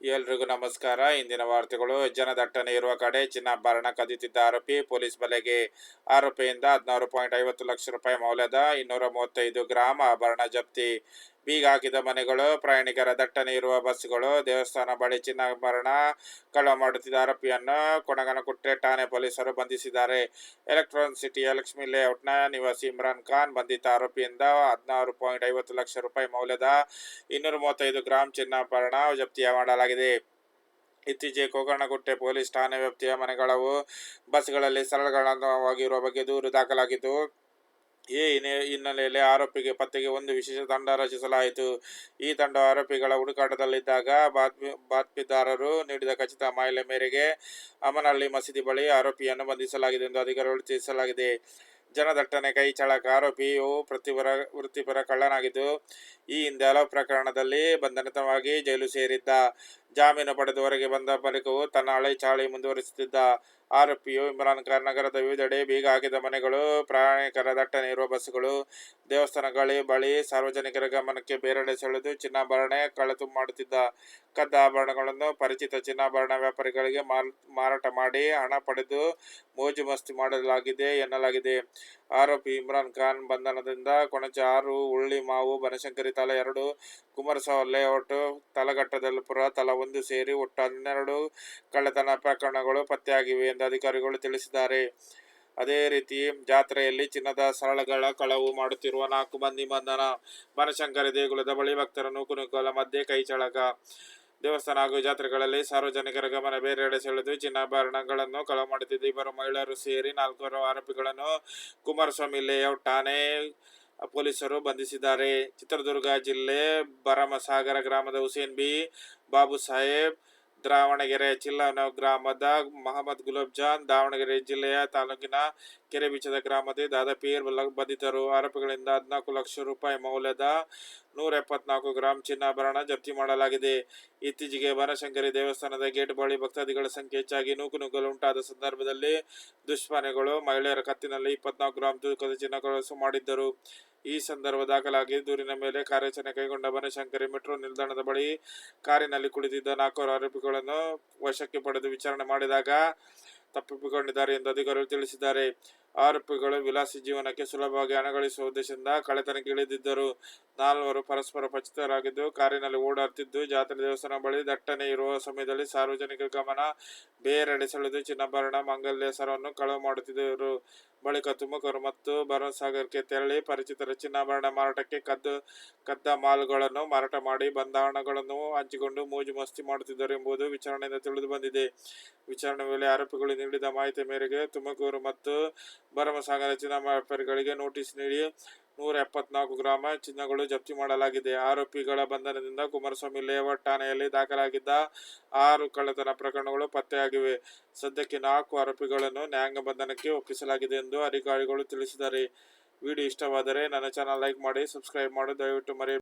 ಎಲ್ರಿಗೂ ನಮಸ್ಕಾರ. ಇಂದಿನ ವಾರ್ತೆಗಳು, ಜನದಟ್ಟಣೆ ಇರುವ ಕಡೆ ಚಿನ್ನಾಭರಣ ಕದಿತಿದ್ದ ಆರೋಪಿ, ಪೊಲೀಸ್ ಬಲೆಗೆ ಆರೋಪಿಯಿಂದ ಹದಿನಾರು ಪಾಯಿಂಟ್ ಐವತ್ತು ಲಕ್ಷ ರೂಪಾಯಿ ಮೌಲ್ಯದ ಇನ್ನೂರ ಮೂವತ್ತೈದು ಗ್ರಾಂ ಆಭರಣ ಜಪ್ತಿ. ಬೀಗ ಹಾಕಿದ ಮನೆಗಳು, ಪ್ರಯಾಣಿಕರ ದಟ್ಟಣೆ ಇರುವ ಬಸ್ಗಳು ದೇವಸ್ಥಾನ ಬಳಿ ಚಿನ್ನಾಭರಣ, ಕಳವು ಮಾಡುತ್ತಿದ್ದ ಆರೋಪಿಯನ್ನು ಕೊಣಗನಕುಟ್ಟೆ ಠಾಣೆ ಪೊಲೀಸರು ಬಂಧಿಸಿದ್ದಾರೆ. ಎಲೆಕ್ಟ್ರಾನಿಕ್ ಸಿಟಿಯ ಲಕ್ಷ್ಮಿ ಲೇಔಟ್ನ ನಿವಾಸಿ ಇಮ್ರಾನ್ ಖಾನ್ ಬಂಧಿತ ಆರೋಪಿಯಿಂದ ಹದಿನಾರು ಪಾಯಿಂಟ್ ಐವತ್ತು ಲಕ್ಷ ರೂಪಾಯಿ ಮೌಲ್ಯದ ಇನ್ನೂರ ಮೂವತ್ತೈದು ಗ್ರಾಂ ಚಿನ್ನಾಭರಣ ಜಪ್ತಿ ಮಾಡಲಾಗಿದೆ. ಇತ್ತೀಚೆಗೆ ಕೋಕರ್ಣಗುಟ್ಟೆ ಪೊಲೀಸ್ ಠಾಣೆ ವ್ಯಾಪ್ತಿಯ ಮನೆಗಳವು ಬಸ್ಗಳಲ್ಲಿ ಸರಳಗಳವಾಗಿರುವ ಬಗ್ಗೆ ದೂರು ದಾಖಲಾಗಿದ್ದು ಈ ಹಿನ್ನೆ- ಹಿನ್ನೆಲೆಯಲ್ಲಿ ಆರೋಪಿಗೆ ಪತ್ತೆಗೆ ಒಂದು ವಿಶೇಷ ತಂಡ ರಚಿಸಲಾಯಿತು. ಈ ತಂಡ ಆರೋಪಿಗಳ ಹುಡುಕಾಟದಲ್ಲಿದ್ದಾಗ ಬಾತ್ಮಿ, ಬಾತ್ಮೀದಾರರು ನೀಡಿದ ಖಚಿತ ಮಾಹಿತಿ ಮೇರೆಗೆ ಅಮನಹಳ್ಳಿ ಮಸೀದಿ ಬಳಿ ಆರೋಪಿಯನ್ನು ಬಂಧಿಸಲಾಗಿದೆ ಎಂದು ಅಧಿಕಾರಿಗಳು ತಿಳಿಸಲಾಗಿದೆ. ಜನದಟ್ಟಣೆ ಕೈ ಚಳಕ ಆರೋಪಿಯು ವೃತ್ತಿಪರ ವೃತ್ತಿಪರ ಕಳ್ಳನಾಗಿದ್ದು, ಈ ಹಿಂದೆ ಹಲವು ಪ್ರಕರಣದಲ್ಲಿ ಬಂಧನಿತವಾಗಿ ಜೈಲು ಸೇರಿದ್ದ. ಜಾಮೀನು ಪಡೆದು ಹೊರಗೆ ಬಂದ ಬಳಿಕವೂ ತನ್ನ ಹಳೆ ಚಾಳಿ ಮುಂದುವರಿಸುತ್ತಿದ್ದ ಆರೋಪಿಯು ಇಮ್ರಾನ್ ಖಾನ್ ನಗರದ ವಿವಿಧೆಡೆ ಬೀಗ ಹಾಕಿದ ಮನೆಗಳು, ಪ್ರಯಾಣಿಕರ ದಟ್ಟಣೆ ಇರುವ ಬಸ್ಸುಗಳು ದೇವಸ್ಥಾನಗಳ ಬಳಿ ಸಾರ್ವಜನಿಕರ ಗಮನಕ್ಕೆ ಬೇರೆಡೆ ಸೆಳೆದು ಚಿನ್ನಾಭರಣ ಕಳತು ಮಾಡುತ್ತಿದ್ದ ಕದ್ದ ಆಭರಣಗಳನ್ನು ಪರಿಚಿತ ಚಿನ್ನಾಭರಣ ವ್ಯಾಪಾರಿಗಳಿಗೆ ಮಾರಾಟ ಮಾಡಿ ಹಣ ಪಡೆದು ಮೋಜು ಮಸ್ತಿ ಮಾಡಲಾಗಿದೆ ಎನ್ನಲಾಗಿದೆ. ಆರೋಪಿ ಇಮ್ರಾನ್ ಖಾನ್ ಬಂಧನದಿಂದ ಕೊಣಚ ಆರು, ಉಳ್ಳಿ ಮಾವು, ಬನಶಂಕರಿ ತಲಾ ಎರಡು, ಕುಮಾರಸ್ವಾಮಿ ಲೇಔಟ್, ತಲಘಟ್ಟದಲ್ಪುರ ತಲಾ ಒಂದು ಸೇರಿ ಒಟ್ಟು ಹನ್ನೆರಡು ಕಳ್ಳತನ ಪ್ರಕರಣಗಳು ಪತ್ತೆಯಾಗಿವೆ ಎಂದು ಅಧಿಕಾರಿಗಳು ತಿಳಿಸಿದ್ದಾರೆ. ಅದೇ ರೀತಿ ಜಾತ್ರೆಯಲ್ಲಿ ಚಿನ್ನದ ಸರಳಗಳ ಕಳವು ಮಾಡುತ್ತಿರುವ ನಾಲ್ಕು ಮಂದಿ ಬಂಧನ ಬನಶಂಕರಿ ದೇಗುಲದ ಬಳಿ ಭಕ್ತರ ನೂಕುನುಗ್ಗಲ ಮಧ್ಯೆ ಕೈ ಚಳಕ. ದೇವಸ್ಥಾನ ಹಾಗೂ ಜಾತ್ರೆಗಳಲ್ಲಿ ಸಾರ್ವಜನಿಕರ ಗಮನ ಬೇರೆಡೆ ಸೆಳೆದು ಚಿನ್ನಾಭರಣಗಳನ್ನು ಕಳವು ಮಾಡುತ್ತಿದ್ದ ಇಬ್ಬರು ಮಹಿಳೆಯರು ಸೇರಿ ನಾಲ್ವರು ಆರೋಪಿಗಳನ್ನು ಕುಮಾರಸ್ವಾಮಿ ಲೇಔಟ್ ಠಾಣೆ ಪೊಲೀಸರು ಬಂಧಿಸಿದ್ದಾರೆ. ಚಿತ್ರದುರ್ಗ ಜಿಲ್ಲೆ ಭರಮಸಾಗರ ಗ್ರಾಮದ ಹುಸೇನ್ ಬಿ. ಬಾಬು ಸಾಹೇಬ್ ದಾವಣಗೆರೆ ಚಿಲ್ಲನ ಗ್ರಾಮದ ಮಹಮ್ಮದ್ ಗುಲಾಬ್ ಜಾನ್, ದಾವಣಗೆರೆ ಜಿಲ್ಲೆಯ ತಾಲೂಕಿನ ಕೆರೆಬೀಚದ ಗ್ರಾಮದ ದಾದಾಪೀರ್ ಬಂಧಿತರು. ಆರೋಪಿಗಳಿಂದ ಹದಿನಾಲ್ಕು ಲಕ್ಷ ರೂಪಾಯಿ ಮೌಲ್ಯದ ನೂರ ಎಪ್ಪತ್ನಾಲ್ಕು ಗ್ರಾಂ ಚಿನ್ನಾಭರಣ ಜಪ್ತಿ ಮಾಡಲಾಗಿದೆ. ಇತ್ತೀಚೆಗೆ ಬನಶಂಕರಿ ದೇವಸ್ಥಾನದ ಗೇಟ್ ಬಳಿ ಭಕ್ತಾದಿಗಳ ಸಂಖ್ಯೆ ಹೆಚ್ಚಾಗಿ ನೂಕುನುಗ್ಗಲು ಉಂಟಾದ ಸಂದರ್ಭದಲ್ಲಿ ದುಷ್ಪಾನಿಗಳು ಮಹಿಳೆಯರ ಕತ್ತಿನಲ್ಲಿ ಇಪ್ಪತ್ನಾಲ್ಕು ಗ್ರಾಂ ತೂಕದ ಚಿನ್ನ ಕಳಸು ಮಾಡಿದ್ದರು. ಈ ಸಂದರ್ಭ ದಾಖಲಾಗಿ ದೂರಿನ ಮೇಲೆ ಕಾರ್ಯಾಚರಣೆ ಕೈಗೊಂಡ ಬನಶಂಕರಿ ಮೆಟ್ರೋ ನಿಲ್ದಾಣದ ಬಳಿ ಕಾರಿನಲ್ಲಿ ಕುಳಿತಿದ್ದ ನಾಲ್ವರು ಆರೋಪಿಗಳನ್ನು ವಶಕ್ಕೆ ಪಡೆದು ವಿಚಾರಣೆ ಮಾಡಿದಾಗ ತಪ್ಪಿಕೊಂಡಿದ್ದಾರೆ ಎಂದು ಅಧಿಕಾರಿಗಳು ತಿಳಿಸಿದ್ದಾರೆ. ಆರೋಪಿಗಳು ವಿಲಾಸಿ ಜೀವನಕ್ಕೆ ಸುಲಭವಾಗಿ ಹಣ ಗಳಿಸುವ ಉದ್ದೇಶದಿಂದ ಕಳೆತನಕ್ಕೆ ಇಳಿದಿದ್ದರು. ನಾಲ್ವರು ಪರಸ್ಪರ ಪರಿಚಿತರಾಗಿದ್ದು, ಕಾರಿನಲ್ಲಿ ಓಡಾಡ್ತಿದ್ದು, ಜಾತ್ರೆ ದೇವಸ್ಥಾನ ಬಳಿ ದಟ್ಟಣೆ ಇರುವ ಸಮಯದಲ್ಲಿ ಸಾರ್ವಜನಿಕ ಗಮನ ಬೇರೆಡೆ ಸೆಳೆದು ಚಿನ್ನಭರಣ, ಮಂಗಲ್ಯ, ಸರವನ್ನು ಕಳವು ಮಾಡುತ್ತಿದ್ದರು. ಬಳಿಕ ತುಮಕೂರು ಮತ್ತು ಭರಮಸಾಗರಕ್ಕೆ ತೆರಳಿ ಪರಿಚಿತರ ಚಿನ್ನಾಭರಣ ಮಾರಾಟಕ್ಕೆ ಕದ್ದು, ಕದ್ದ ಮಾಲ್ಗಳನ್ನು ಮಾರಾಟ ಮಾಡಿ ಬಂದ ಹಣಗಳನ್ನು ಹಂಚಿಕೊಂಡು ಮೋಜು ಮಸ್ತಿ ಮಾಡುತ್ತಿದ್ದರು ಎಂಬುದು ವಿಚಾರಣೆಯಿಂದ ತಿಳಿದು ಬಂದಿದೆ. ವಿಚಾರಣೆ ವೇಳೆ ಆರೋಪಿಗಳು ನೀಡಿದ ಮಾಹಿತಿ ಮೇರೆಗೆ ತುಮಕೂರು ಮತ್ತು ಭರಮಸಾಗರ ಚಿನ್ನ ವ್ಯಾಪಾರಿಗಳಿಗೆ ನೋಟಿಸ್ ನೀಡಿ ನೂರ ಎಪ್ಪತ್ನಾಲ್ಕು ಗ್ರಾಮ ಚಿನ್ನಗಳು ಜಪ್ತಿ ಮಾಡಲಾಗಿದೆ. ಆರೋಪಿಗಳ ಬಂಧನದಿಂದ ಕುಮಾರಸ್ವಾಮಿ ಲೇಔಟ್ ಠಾಣೆಯಲ್ಲಿ ದಾಖಲಾಗಿದ್ದ ಆರು ಕಳ್ಳತನ ಪ್ರಕರಣಗಳು ಪತ್ತೆಯಾಗಿವೆ. ಸದ್ಯಕ್ಕೆ ನಾಲ್ಕು ಆರೋಪಿಗಳನ್ನು ನ್ಯಾಯಾಂಗ ಬಂಧನಕ್ಕೆ ಒಪ್ಪಿಸಲಾಗಿದೆ ಎಂದು ಅಧಿಕಾರಿಗಳು ತಿಳಿಸಿದ್ದಾರೆ. ವಿಡಿಯೋ ಇಷ್ಟವಾದರೆ ನನ್ನ ಚಾನಲ್ ಲೈಕ್ ಮಾಡಿ, ಸಬ್ಸ್ಕ್ರೈಬ್ ಮಾಡಿ, ದಯವಿಟ್ಟು ಮರೆಯ